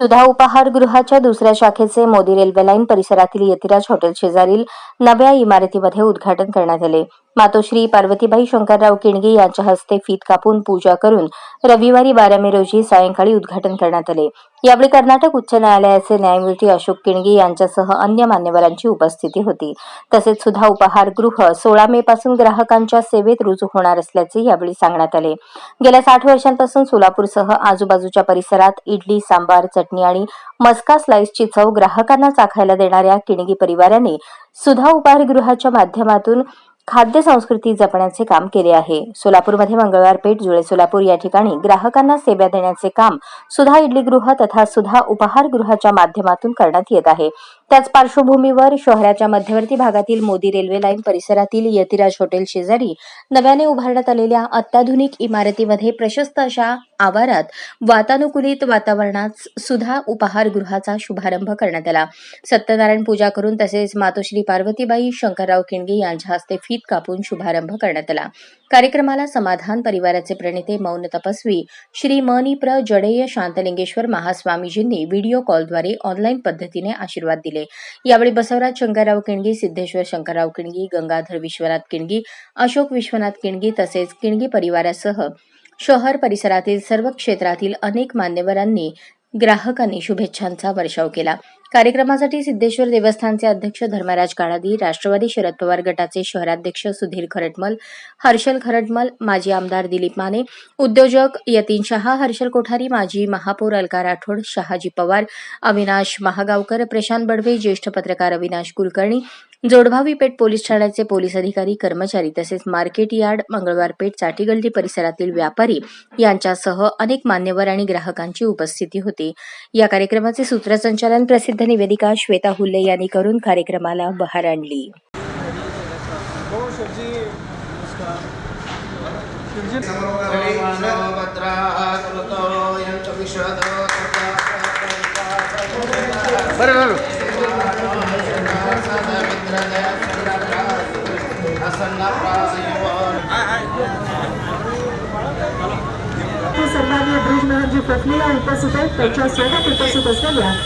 सुधा उपाहारगृहाच्या दुसऱ्या शाखेचे Modi railway line परिसरातील यतिराज हॉटेल शेजारील नव्या इमारतीमध्ये उद्घाटन करण्यात आले. मातोश्री पार्वतीबाई शंकरराव किणगी यांच्या हस्ते फीत कापून पूजा करून रविवारी बारा मे रोजी सायंकाळी उद्घाटन करण्यात आले. यावेळी कर्नाटक उच्च न्यायालयाचे न्यायमूर्ती अशोक किणगी यांच्यासह अन्य मान्यवरांची उपस्थिती होती. तसेच सुधा उपाहारगृह सोळा मे पासून ग्राहकांच्या सेवेत रुजू होणार असल्याचे यावेळी सांगण्यात आले. गेल्या साठ वर्षांपासून सोलापूरसह आजूबाजूच्या परिसरात इडली सांबार चटणी आणि मस्का स्लाइसची चव ग्राहकांना चाखायला देणाऱ्या किणगी परिवाराने सुधा उपाहारगृहाच्या माध्यमातून खाद्य संस्कृती जपण्याचे काम केले आहे. सोलापूरमध्ये मंगळवार पेठ जुळे सोलापूर या ठिकाणी ग्राहकांना सेवा देण्याचे काम सुधा इडलीगृह तथा सुधा उपहारगृहाच्या माध्यमातून करण्यात येत आहे. त्याच पार्श्वभूमीवर शहराच्या मध्यवर्ती भागातील मोदी रेल्वे लाईन परिसरातील यतिराज हॉटेल शेजारी नव्याने उभारण्यात आलेल्या अत्याधुनिक इमारतीमध्ये प्रशस्त अशा आवारात वातानुकूलित वातावरणात सुधा उपाहारगृहाचा शुभारंभ करण्यात आला. सत्यनारायण पूजा करून तसेच मातोश्री पार्वतीबाई शंकरराव किणगे यांच्या हस्ते फीत कापून शुभारंभ करण्यात आला. कार्यक्रमाला समाधान परिवाराचे प्रणेते मौन तपस्वी श्री मनी प्र जडेय शांतलिंगेश्वर महास्वामीजींनी व्हिडिओ कॉलद्वारे ऑनलाईन पद्धतीने आशीर्वाद दिले. यावेळी बसवराज शंकरराव किणगी सिद्धेश्वर शंकरराव किणगी गंगाधर विश्वनाथ किणगी अशोक विश्वनाथ किणगी तसेच किणगी परिवारासह शहर परिसरातील सर्व क्षेत्रातील अनेक मान्यवरांनी ग्राहकांनी शुभेच्छांचा वर्षाव केला. कार्यक्रमासाठी सिद्धेश्वर देवस्थानचे अध्यक्ष धर्मराज काळादी राष्ट्रवादी शरद पवार गटाचे शहराध्यक्ष सुधीर खरटमल हर्षल खरटमल माजी आमदार दिलीप माने उद्योजक यतीन शहा हर्षल कोठारी माजी महापौर अलका राठोड शहाजी पवार अविनाश महागावकर प्रशांत बडवे ज्येष्ठ पत्रकार अविनाश कुलकर्णी जोडभावी पेठ पोलीस ठाण्याचे पोलीस अधिकारी कर्मचारी तसेच मार्केट यार्ड मंगळवार पेठ चाटीगल्ली परिसरातील व्यापारी यांच्यासह अनेक मान्यवर आणि ग्राहकांची उपस्थिती होती. या कार्यक्रमाचे सूत्रसंचालन प्रसिद्ध निवेदिका श्वेता हुल्ले यांनी करून कार्यक्रमाला बहार आणली. बरं. बरं ते सन्माननीय ब्रिज मेहरजी प्रक्रिया उपस्थित आहेत त्यांच्यासोबत उपस्थित असलेल्या